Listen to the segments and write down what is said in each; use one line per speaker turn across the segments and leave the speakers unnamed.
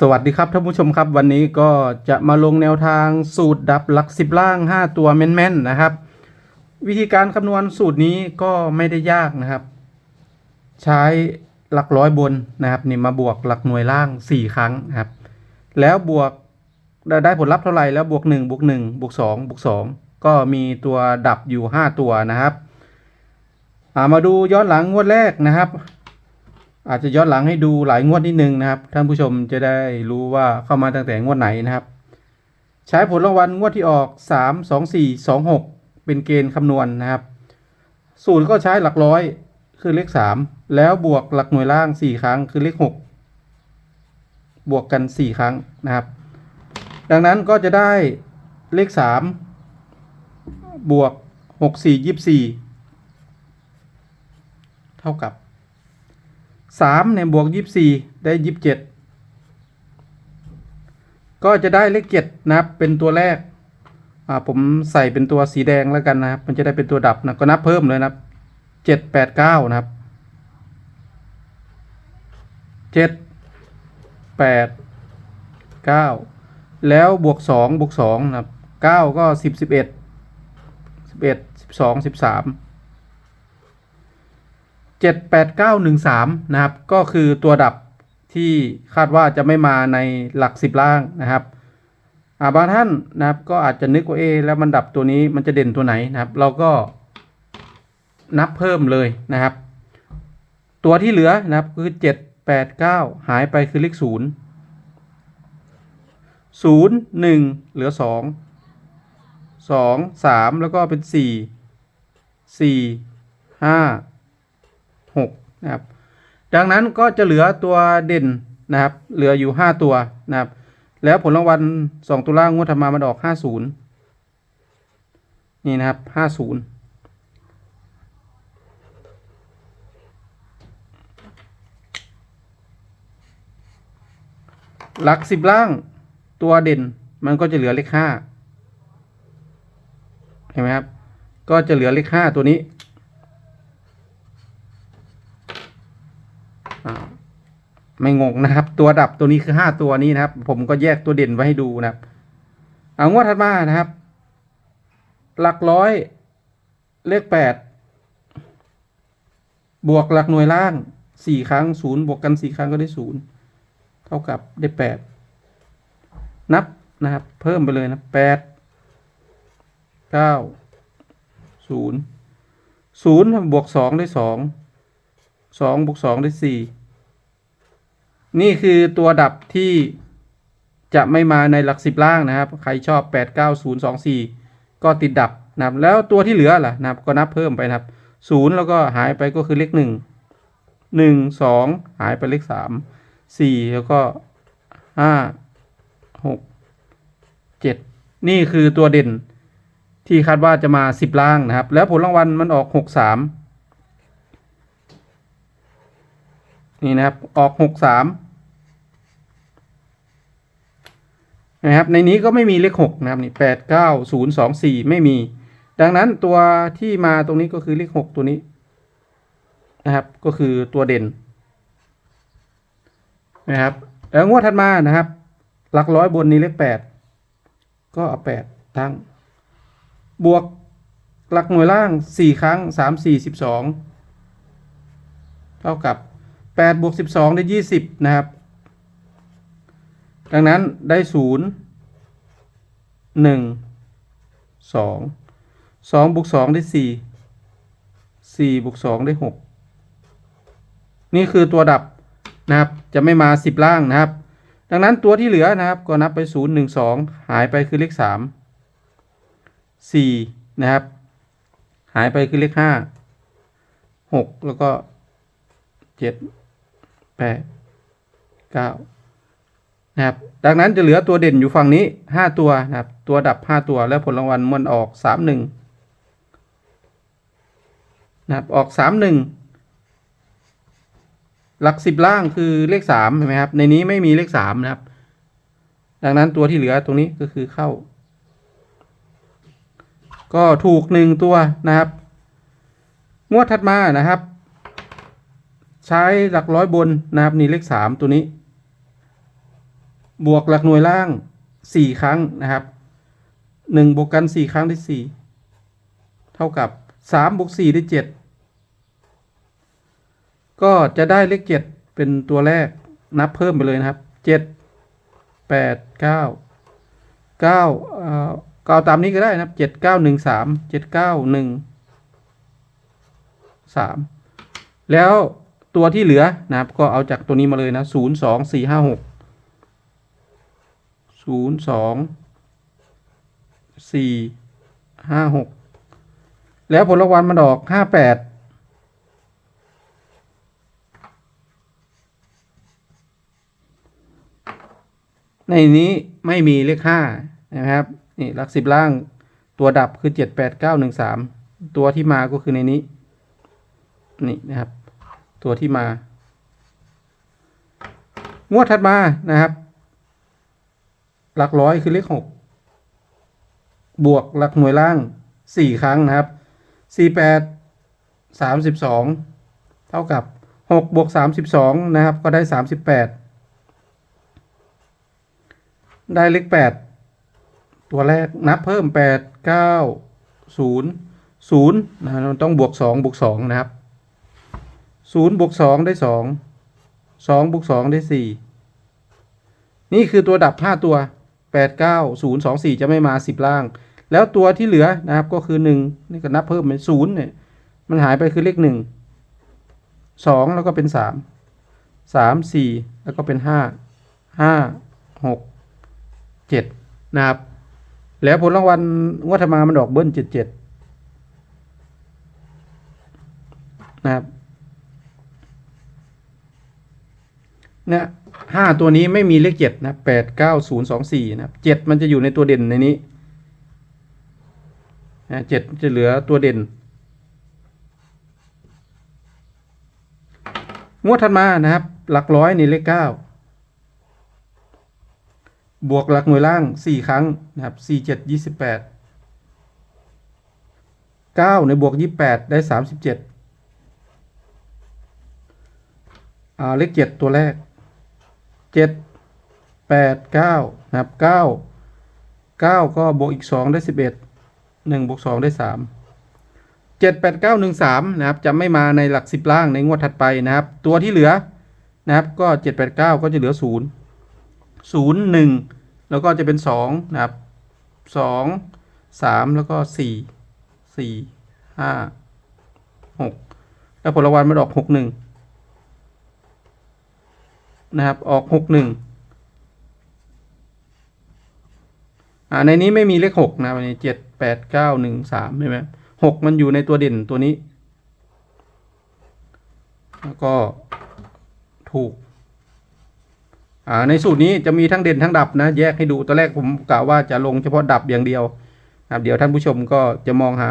สวัสดีครับท่านผู้ชมครับ วันนี้ก็จะมาลงแนวทางสูตรดับหลักสิบล่าง 5 ตัวแม่นๆนะครับ วิธีการคำนวณสูตรนี้ก็ไม่ได้ยากนะครับ ใช้หลักร้อยบนนะครับนี่มาบวกหลักหน่วยล่าง 4 ครั้งนะครับ แล้วบวกได้ผลลัพธ์เท่าไหร่แล้วบวก 1บวก1บวก2บวก2 ก็มีตัวดับอยู่ 5 ตัวนะครับามาดูย้อนหลังงวดแรกนะครับ อาจจะย้อนหลังให้ดูหลายงวดนิดนึงนะครับ ท่านผู้ชมจะได้รู้ว่าเข้ามาตั้งแต่งวดไหนนะครับ ใช้ผลรางวัลงวดที่ออก 3 2 4 2 6 เป็นเกณฑ์คำนวณนะครับ สูตรก็ใช้หลักร้อยคือเลข 3 แล้วบวกหลักหน่วยล่าง 4 ครั้งคือเลข 6 บวกกัน 4 ครั้งนะครับ ดังนั้นก็จะได้เลข 3 บวก 6 4 24 เท่ากับ สามเนี่ยบวกยี่สี่ได้ยี่สิบเจ็ดก็จะได้เลขเจ็ดนะครับเป็นตัวแรกอ่าผมใส่เป็นตัวสีแดงแล้วกันนะครับ มันจะได้เป็นตัวดับนะก็นับเพิ่มเลยนะครับเจ็ดแปดเก้านะครับเจ็ดแปดเก้าแล้วบวกสองบวกสองนะครับเก้าก็สิบสิบเอ็ดสิบเอ็ดสิบสองสิบสาม เจ็ดแปดเก้าหนึ่งสามนะครับ ก็คือตัวดับที่คาดว่าจะไม่มาในหลักสิบล่างนะครับาบางท่านนะครับก็อาจจะนึกว่าเอแล้วมันดับตัวนี้มันจะเด่นตัวไหนนะครับ เราก็นับเพิ่มเลยนะครับ ตัวที่เหลือนะครับคือเจ็ดแปดเก้าหายไปคือเลขศูนย์ศูนย์หนึ่งเหลือสองสองสามแล้วก็เป็นสี่สี่ห้าหกนะครับดังนั้นก็จะเหลือตัวเด่นนะครับ เหลืออยู่ห้าตัวนะครับ แล้วผลรางวัลสองตัวล่างงวดถัดมามันออกห้าศูนย์นี่นะครับห้าศูนย์หลักสิบล่างตัวเด่นมันก็จะเหลือเลขห้าเห็นไหมครับ ก็จะเหลือเลขห้าตัวนี้ อ่า ไม่งงนะครับ ตัวดับตัวนี้คือห้าตัวนี้นะครับ ผมก็แยกตัวเด่นไว้ให้ดูนะครับ เอางวดถัดมานะครับ หลักร้อย เลขแปดบวกหลักหน่วยล่างสี่ครั้งศูนย์บวกกันสี่ครั้งก็ได้ศูนย์เท่ากับได้แปดนับนะครับ เพิ่มไปเลยนะแปดเก้าศูนย์ศูนย์บวกสองได้สอง สองบวกสองได้สี่นี่คือตัวดับที่จะไม่มาในหลักสิบล่างนะครับ ใครชอบ 8 9 0 2 4 ก็ติดดับนะครับ แล้วตัวที่เหลือล่ะนะครับ ก็นับเพิ่มไปนะครับ 0 แล้วก็หายไปก็คือเลข 1 1 2 หายไปเลข 3 4 แล้วก็ 5 6 7 นี่คือตัวเด่นที่คาดว่าจะมา 10 ล่างนะครับ แล้วผลรางวัลมันออก 6 3 นี่นะครับออกหกสามนะครับในนี้ก็ไม่มีเลขหกนะครับนี่แปดเก้าศูนย์สองสี่ไม่มี ดังนั้นตัวที่มาตรงนี้ก็คือเลขหกตัวนี้นะครับก็คือตัวเด่นนะครับแล้วงวดถัดมานะครับ หลักร้อยบนนี้เลขแปดก็เอาแปดตั้ง บวกหลักหน่วยล่างสี่ครั้งสามสี่สิบสองเท่ากับ แปดบวกสิบสองได้ยี่สิบนะครับ ดังนั้นได้ศูนย์หนึ่งสองสองบวกสองได้สี่สี่บวกสองได้หกนี่คือตัวดับนะครับ จะไม่มาสิบล่างนะครับ ดังนั้นตัวที่เหลือนะครับ ก็นับไปศูนย์หนึ่งสองหายไปคือเลขสามสี่นะครับ หายไปคือเลขห้าหกแล้วก็เจ็ด แปดเก้านะครับ ดังนั้นจะเหลือตัวเด่นอยู่ฝั่งนี้ห้าตัวนะครับ ตัวดับห้าตัวแล้วผลรางวัลมันออกสามหนึ่งนะครับออกสามหนึ่งหลักสิบล่างคือเลขสามเห็นไหมครับ ในนี้ไม่มีเลขสามนะครับ ดังนั้นตัวที่เหลือตรงนี้ก็คือเข้า ก็ถูกหนึ่งตัวนะครับ งวดถัดมานะครับ ใช้หลักร้อยบนนะครับนี่เลขสามตัวนี้ บวกหลักหน่วยล่างสี่ครั้งนะครับหนึ่งบวกกันสี่ครั้งได้สี่เท่ากับสามบวกสี่ได้เจ็ดก็จะได้เลขเจ็ดเป็นตัวแรกนับเพิ่มไปเลยนะครับเจ็ดแปดเก้าเก้าเอ่อก็เอาตามนี้ก็ได้นะครับเจ็ดเก้าหนึ่งสามเจ็ดเก้าหนึ่งสามแล้ว ตัวที่เหลือนะครับ ก็เอาจากตัวนี้มาเลยนะศูนย์สองสี่ห้าหกศูนย์สองสี่ห้าหกแล้วผลรางวัลมันออกห้าแปดในนี้ไม่มีเลขห้านะครับนี่หลักสิบล่างตัวดับคือเจ็ดแปดเก้าหนึ่งสามตัวที่มาก็คือในนี้ นี่นะครับ ตัวที่มา งวดถัดมานะครับ หลักร้อยคือเลขหกบวกหลักหน่วยล่างสี่ครั้งนะครับสี่แปดสามสิบสองเท่ากับหกบวกสามสิบสองนะครับ ก็ได้สามสิบแปดได้เลขแปดตัวแรกนับเพิ่มแปดเก้าศูนย์ศูนย์นะต้องบวกสองบวกสองนะครับ ศูนย์บวกสองได้สองสองบวกสองได้สี่นี่คือตัวดับห้าตัวแปดเก้าศูนย์สองสี่จะไม่มาสิบล่าง แล้วตัวที่เหลือนะครับก็คือหนึ่งนี่ก็นับเพิ่มเป็นศูนย์เนี่ยมันหายไปคือเลขหนึ่งสองแล้วก็เป็นสามสามสี่แล้วก็เป็นห้าห้าหกเจ็ดนะครับ แล้วผลรางวัลงวดธรรมามันออกเบิ้ลเจ็ดเจ็ดนะครับ นี่ห้าตัวนี้ไม่มีเลขเจ็ดนะแปดเก้าศูนย์สองสี่นะเจ็ดมันจะอยู่ในตัวเด่นในนี้นะเจ็ดจะเหลือตัวเด่น งวดถัดมานะครับ หลักร้อยในเลขเก้าบวกหลักหน่วยล่างสี่ครั้งนะครับสี่เจ็ดยี่สิบแปดเก้าในบวกยี่แปดได้สามสิบเจ็ดอ่าเลขเจ็ดตัวแรก เจ็ดแปดเก้านะครับเก้าเก้าก็บวกอีกสองได้สิบเอ็ดหนึ่งบวกสองได้สามเจ็ดแปดเก้าหนึ่งสามนะครับจะไม่มาในหลักสิบล่างในงวดถัดไปนะครับ ตัวที่เหลือนะครับก็เจ็ดแปดเก้าก็จะเหลือศูนย์ศูนย์หนึ่งแล้วก็จะเป็นสองนะครับสองสามแล้วก็สี่สี่ห้าหกแล้วผลรางวัลมันออกหกหนึ่ง นะครับ ออกหกหนึ่งอ่าในนี้ไม่มีเลขหกนะวันนี้เจ็ดแปดเก้าหนึ่งสามใช่ไหมหกมันอยู่ในตัวเด่นตัวนี้ แล้วก็ถูกอ่าในสูตรนี้จะมีทั้งเด่นทั้งดับนะแยกให้ดูตอนแรกผมกะว่าจะลงเฉพาะดับอย่างเดียวนะครับเดี๋ยวท่านผู้ชมก็จะมองหา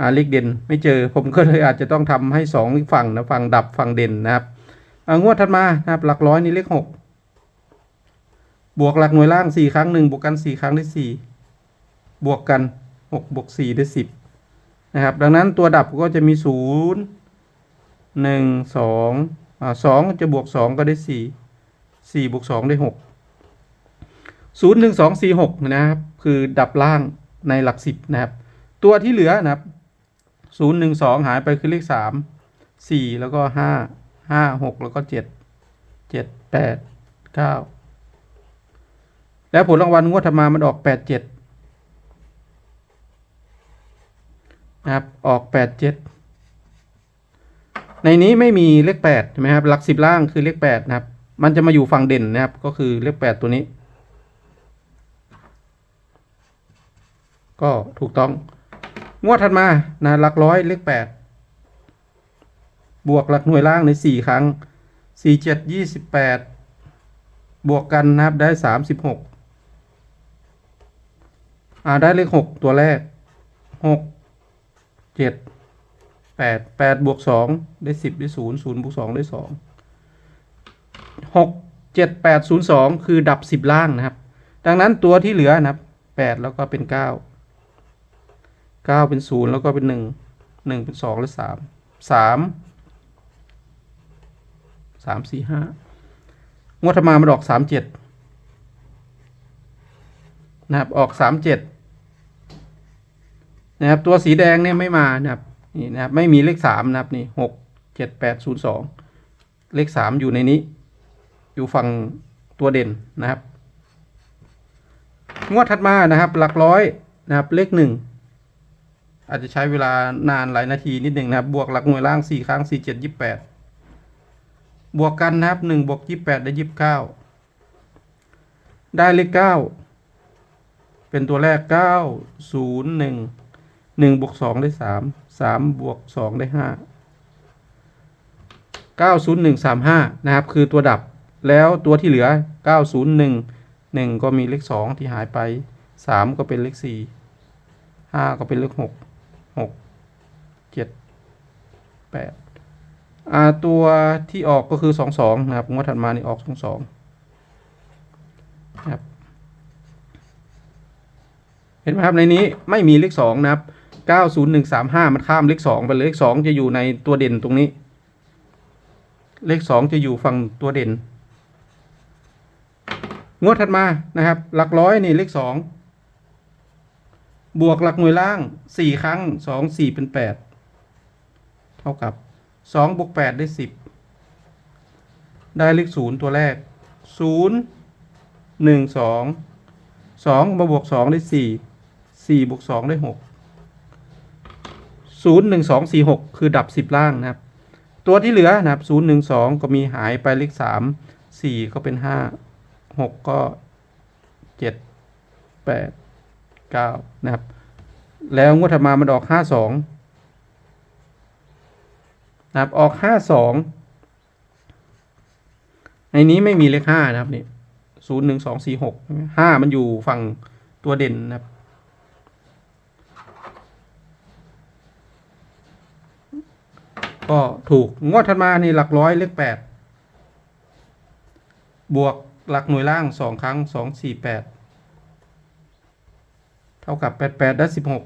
อ่าเลขเด่นไม่เจอผมก็เลยอาจจะต้องทำให้สองฝั่งนะฝั่งดับฝั่งเด่นนะครับ งวดถัดมานะครับ หลักร้อยนี่เลขหกบวกหลักหน่วยล่างสี่ครั้งหนึ่งบวกกันสี่ครั้งได้สี่บวกกันหกบวกสี่ได้สิบนะครับ ดังนั้นตัวดับก็จะมีศูนย์หนึ่งสองอ่าสองจะบวกสองก็ได้สี่สี่บวกสองได้หกศูนย์หนึ่งสองสี่หกนะครับ คือดับล่างในหลักสิบนะครับ ตัวที่เหลือนะครับศูนย์หนึ่งสองหายไปคือเลขสามสี่แล้วก็ห้า ห้าหกแล้วก็เจ็ดเจ็ดแปดเก้าแล้วผลรางวัลงวดธรรมามันออกแปดเจ็ดนะครับออกแปดเจ็ดในนี้ไม่มีเลขแปดใช่ไหมครับหลักสิบล่างคือเลขแปดนะครับ มันจะมาอยู่ฝั่งเด่นนะครับ ก็คือเลขแปดตัวนี้ ก็ถูกต้อง งวดถัดมานะหลักร้อยเลขแปด บวกหลักหน่วยล่างในสี่ครั้งสี่เจ็ดยี่สิบแปดบวกกันนะครับได้สามสิบหกอ่าได้เลขหกตัวแรกหกเจ็ดแปดแปดบวกสองได้สิบได้ศูนย์ศูนย์บวกสองได้สองหกเจ็ดแปดศูนย์สองคือดับสิบล่างนะครับ ดังนั้นตัวที่เหลือนะครับแปดแล้วก็เป็นเก้าเก้าเป็นศูนย์แล้วก็เป็นหนึ่งหนึ่งเป็นสองและสามสาม สามสี่ห้างวดธรรมามันออกสามเจ็ดนะครับออกสามเจ็ดนะครับตัวสีแดงเนี่ยไม่มานะครับนี่นะครับไม่มีเลขสามนะครับนี่หกเจ็ดแปดศูนย์สองเลขสามอยู่ในนี้ อยู่ฝั่งตัวเด่นนะครับ งวดถัดมานะครับ หลักร้อยนะครับเลขหนึ่งอาจจะใช้เวลานานหลายนาทีนิดหนึ่งนะครับ บวกหลักหน่วยล่างสี่ครั้งสี่เจ็ดยี่แปด บวกกันนะครับหนึ่งบวกยี่สิบแปดได้ยี่สิบเก้าได้เลขเก้าเป็นตัวแรกเก้าศูนย์หนึ่งหนึ่งบวกสองได้สามสามบวกสองได้ห้าเก้าศูนย์หนึ่งสามห้านะครับ คือตัวดับแล้วตัวที่เหลือเก้าศูนย์หนึ่งหนึ่งก็มีเลขสองที่หายไปสามก็เป็นเลขสี่ห้าก็เป็นเลขหกหกเจ็ดแปด ตัวที่ออกก็คือสองสองนะครับงวดถัดมานี่ออกสองสองนะครับเห็นไหมครับในนี้ไม่มีเลขสองนะครับเก้าศูนย์หนึ่งสามห้ามันข้ามเลขสองไปเลยเลขสองจะอยู่ในตัวเด่นตรงนี้ เลขสองจะอยู่ฝั่งตัวเด่น งวดถัดมานะครับ หลักร้อยนี่เลขสองบวกหลักหน่วยล่างสี่ครั้งสองสี่เป็นแปดเท่ากับ สองบวกแปดได้สิบได้เลขศูนย์ตัวแรกศูนย์หนึ่งสองสองมาบวกสองได้สี่สี่บวกสองได้หกศูนย์หนึ่งสองสี่หกคือดับสิบล่างนะครับ ตัวที่เหลือนะครับศูนย์หนึ่งสองก็มีหายไปเลขสามสี่ก็เป็นห้าหกก็เจ็ดแปดเก้านะครับ แล้วงวดถัดมามันออกห้าสอง นะครับออกห้าสองในนี้ไม่มีเลขห้านะครับนี่ศูนย์หนึ่งสองสี่หกห้ามันอยู่ฝั่งตัวเด่นนะครับ ก็ถูกงวดถัดมานี่หลักร้อยเลขแปดบวกหลักหน่วยล่างสองครั้งสองสี่แปดเท่ากับแปดแปดได้สิบหก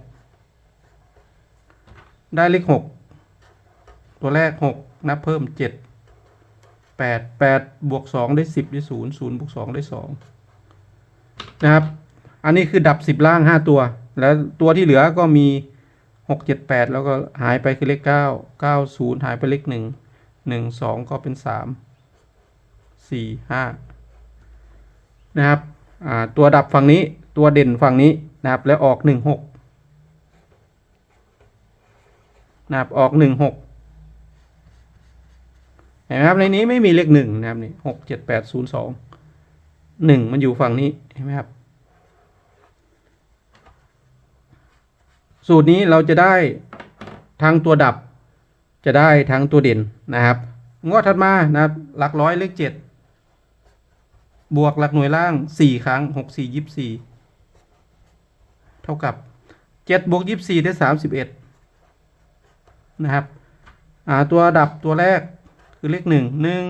ได้เลขหก ตัวแรกหกนับเพิ่มเจ็ดแปดแปดบวกสองได้สิบได้ศูนย์ศูนย์บวกสองได้สองนะครับ อันนี้คือดับสิบล่างห้าตัว แล้วตัวที่เหลือก็มีหกเจ็ดแปดแล้วก็หายไปคือเลขเก้าเก้าศูนย์หายไปเลขหนึ่งหนึ่งสองก็เป็นสามสี่ห้านะครับอ่าตัวดับฝั่งนี้ตัวเด่นฝั่งนี้นะครับแล้วออกหนึ่งหกนะครับออกหนึ่งหก เห็นไหมครับในนี้ไม่มีเลขหนึ่งนะครับนี่หกเจ็ดแปดศูนย์สองหนึ่งมันอยู่ฝั่งนี้เห็นไหมครับ สูตรนี้เราจะได้ทั้งตัวดับ จะได้ทั้งตัวเด่นนะครับงวดถัดมานะครับ หลักร้อยเลขเจ็ดบวกหลักหน่วยล่างสี่ครั้งหกสี่ยี่สี่เท่ากับเจ็ดบวกยี่สี่ได้สามสิบเอ็ดนะครับ อ่าตัวดับตัวแรก คือเลขหนึ่งหนึ่ง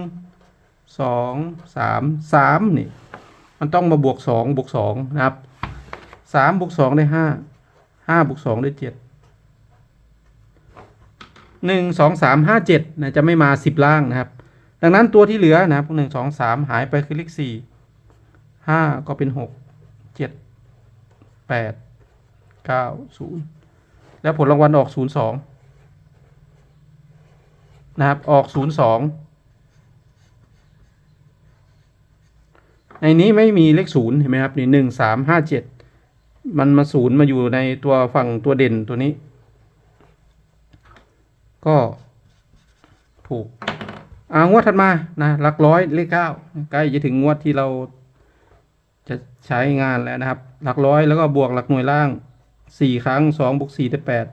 สองสามสามนี่มันต้องมาบวกสองบวกสองนะครับสามบวกสองได้ห้าห้าบวกสองได้เจ็ดหนึ่งสองสามห้าเจ็ดนะจะไม่มาสิบล่างนะครับ ดังนั้นตัวที่เหลือนะครับหนึ่งสองสามหายไปคือเลขสี่ห้าก็เป็นหกเจ็ดแปดเก้าศูนย์แล้วผลรางวัลออกศูนย์สอง นะครับ ออกศูนย์สองในนี้ไม่มีเลขศูนย์เห็นไหมครับนี่หนึ่งสามห้าเจ็ดมันมาศูนย์มาอยู่ในตัวฝั่งตัวเด่นตัวนี้ ก็ถูกอ่างวดถัดมานะหลักร้อยเลขเก้าใกล้จะถึงงวดที่เราจะใช้งานแล้วนะครับ หลักร้อยแล้วก็บวกหลักหน่วยล่างสี่ครั้งสองบวกสี่ได้แปด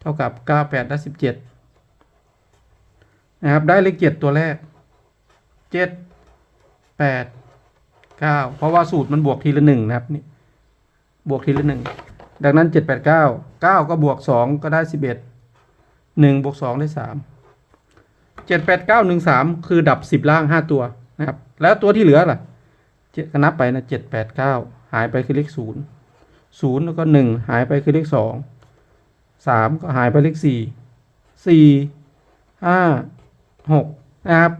เท่ากับเก้าแปดได้สิบเจ็ด นะครับ ได้เลขเจ็ดตัวแรกเจ็ดแปดเก้าเพราะว่าสูตรมันบวกทีละหนึ่งนะครับนี่บวกทีละหนึ่งดังนั้นเจ็ดแปดเก้าเก้าก็บวกสองก็ได้สิบเอ็ดหนึ่งบวกสองได้สามเจ็ดแปดเก้าหนึ่งสามคือดับสิบล่างห้าตัวนะครับ แล้วตัวที่เหลือล่ะเจ็ดก็นับไปนะเจ็ดแปดเก้าหายไปคือเลขศูนย์ศูนย์แล้วก็หนึ่งหายไปคือเลขสองสามก็หายไปเลขสี่สี่ห้า หกนะครับ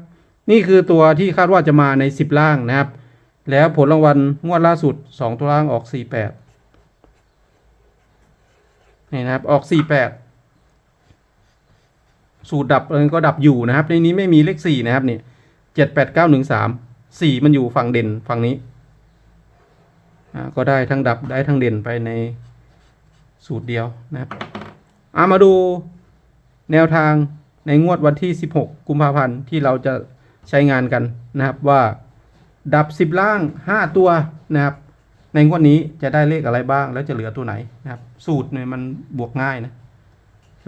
นี่คือตัวที่คาดว่าจะมาในสิบล่างนะครับ แล้วผลรางวัลงวดล่าสุดสองตัวล่างออกสี่แปดนี่นะครับออกสี่แปดสูตรดับเออก็ดับอยู่นะครับ ในนี้ไม่มีเลขสี่นะครับนี่เจ็ดแปดเก้าหนึ่งสามสี่มันอยู่ฝั่งเด่นฝั่งนี้ก็ได้ทั้งดับได้ทั้งเด่นไปในสูตรเดียวนะครับเอามาดูแนวทาง ในงวดวันที่ 16 กุมภาพันธ์ที่เราจะใช้งานกันนะครับว่าดับสิบล่างห้าตัวนะครับ ในงวดนี้จะได้เลขอะไรบ้างแล้วจะเหลือตัวไหนนะครับ สูตรเนี่ยมันบวกง่ายนะ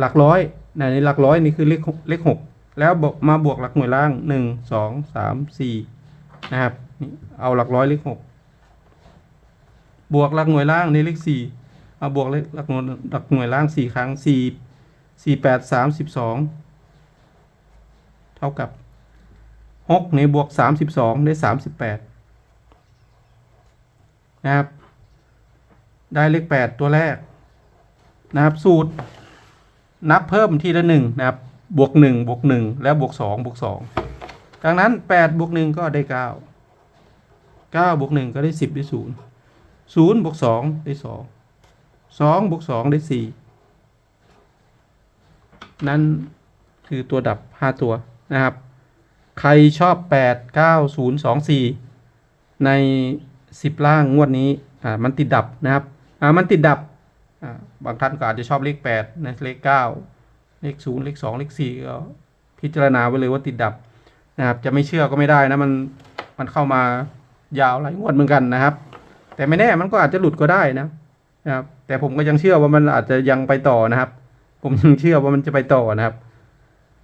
หลักร้อยในหลักร้อยนี่คือเลขหกเลขหกแล้วบอกมาบวกหลักหน่วยล่างหนึ่งสองสามสี่นะครับนี่เอาหลักร้อยเลขหกบวกหลักหน่วยล่างในเลขสี่เอาบวกเลขหลักหน่วยหลักหน่วยล่างสี่ครั้งสี่สี่แปดสามสิบสอง ท่ากับหกในบวกสามสิบสองได้สามสิบแปดนะครับ ได้เลขแปดตัวแรก นะครับ สูตร นับเพิ่มทีละหนึ่งนะครับ บวกหนึ่งบวกหนึ่งแล้วบวกสองบวกสองดังนั้นแปดบวกหนึ่งก็ได้เก้าเก้าบวกหนึ่งก็ได้สิบได้ศูนย์ศูนย์บวกสองได้สองสองบวกสองได้สี่นั่นคือตัวดับห้าตัว นะครับ ใครชอบ 8 9 0 2 4 ใน 10 ล่างงวดนี้อ่ามันติดดับนะครับอ่ามันติดดับอ่าบางท่านก็อาจจะชอบเลข 8 นะเลข 9 เลข 0 เลข 2 เลข 4 ก็พิจารณาไว้เลยว่าติดดับนะครับ จะไม่เชื่อก็ไม่ได้นะมันมันเข้ามายาวหลายงวดเหมือนกันนะครับ แต่ไม่แน่มันก็อาจจะหลุดก็ได้นะนะครับแต่ผมก็ยังเชื่อว่ามันอาจจะยังไปต่อนะครับ ผมยังเชื่อว่ามันจะไปต่อนะครับ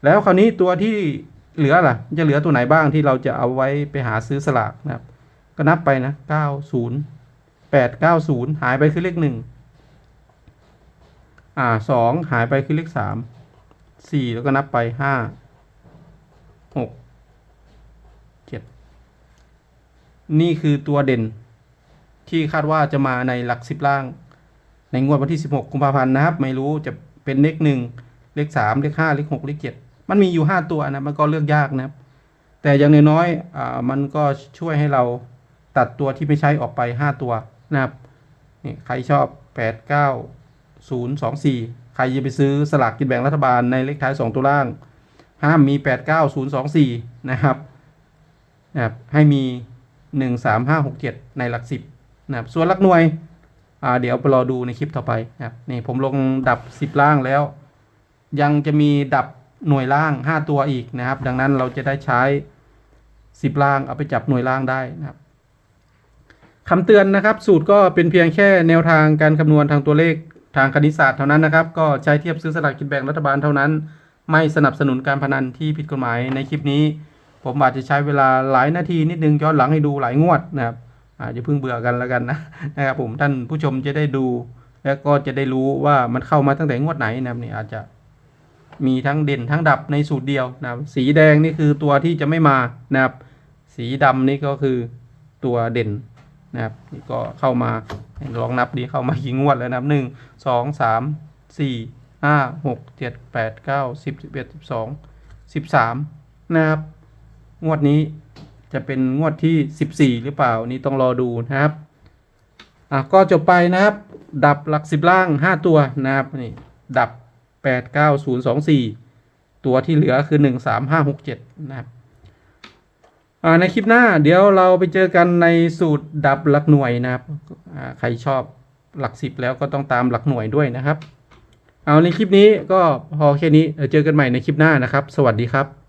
แล้วคราวนี้ตัวที่เหลือล่ะ จะเหลือตัวไหนบ้างที่เราจะเอาไว้ไปหาซื้อสลากนะครับ ก็นับไปนะเก้าศูนย์แปดเก้าศูนย์หายไปคือเลขหนึ่งอ่าสองหายไปคือเลขสามสี่แล้วก็นับไปห้าหกเจ็ดนี่คือตัวเด่น ที่คาดว่าจะมาในหลักสิบล่าง ในงวดวันที่สิบหกกุมภาพันธ์นะครับ ไม่รู้จะเป็นเลขหนึ่งเลขสามเลขห้าเลขหกเลขเจ็ด มันมีอยู่ห้าตัวนะมันก็เลือกยากนะครับ แต่อย่างน้อยๆอ่ามันก็ช่วยให้เราตัดตัวที่ไม่ใช้ออกไปห้าตัวนะครับนี่ใครชอบแปดเก้าศูนย์สองสี่ใครจะไปซื้อสลากกินแบ่งรัฐบาลในเลขท้ายสองตัวล่าง ห้ามมีแปดเก้าศูนย์สองสี่นะครับนะครับให้มีหนึ่งสามห้าหกเจ็ดในหลักสิบนะครับส่วนหลักหน่วยอ่าเดี๋ยวไปรอดูในคลิปต่อไปนะครับนี่ผมลงดับสิบล่างแล้ว ยังจะมีดับ หน่วยล่าง 5 ตัวอีกนะครับ ดังนั้นเราจะได้ใช้ 10 ล่างเอาไปจับหน่วยล่างได้นะครับคำเตือนนะครับ สูตรก็เป็นเพียงแค่แนวทางการคำนวณทางตัวเลขทางคณิตศาสตร์เท่านั้นนะครับ ก็ใช้เทียบซื้อสลากกินแบ่งรัฐบาลเท่านั้น ไม่สนับสนุนการพนันที่ผิดกฎหมายในคลิปนี้ ผมอาจจะใช้เวลาหลายนาทีนิดนึงย้อนหลังให้ดูหลายงวดนะครับอาจจะเพิ่งเบื่อกันแล้วกันนะนะครับผมท่านผู้ชมจะได้ดู แล้วก็จะได้รู้ว่ามันเข้ามาตั้งแต่งวดไหนนะครับนี่อาจจะ มีทั้งเด่นทั้งดับในสูตรเดียวนะครับ สีแดงนี่คือตัวที่จะไม่มานะครับ สีดำนี่ก็คือตัวเด่นนะครับนี่ก็เข้ามาลองนับดีเข้ามากี่งวดแล้วนะครับหนึ่งสองสามสี่ห้าหกเจ็ดแปดเก้าสิบสิบเอ็ดสิบสองสิบสามนะครับ งวดนี้จะเป็นงวดที่สิบสี่หรือเปล่านี่ต้องรอดูนะครับอะก็จบไปนะครับ ดับหลักสิบล่างห้าตัวนะครับนี่ดับ แปดเก้าศูนย์สองสี่ตัวที่เหลือคือหนึ่งสามห้าหกเจ็ดนะครับในคลิปหน้าเดี๋ยวเราไปเจอกันในสูตรดับหลักหน่วยนะครับใครชอบหลักสิบแล้วก็ต้องตามหลักหน่วยด้วยนะครับ เอาในคลิปนี้ก็พอแค่นี้เดี๋ยวเจอกันใหม่ในคลิปหน้านะครับ สวัสดีครับ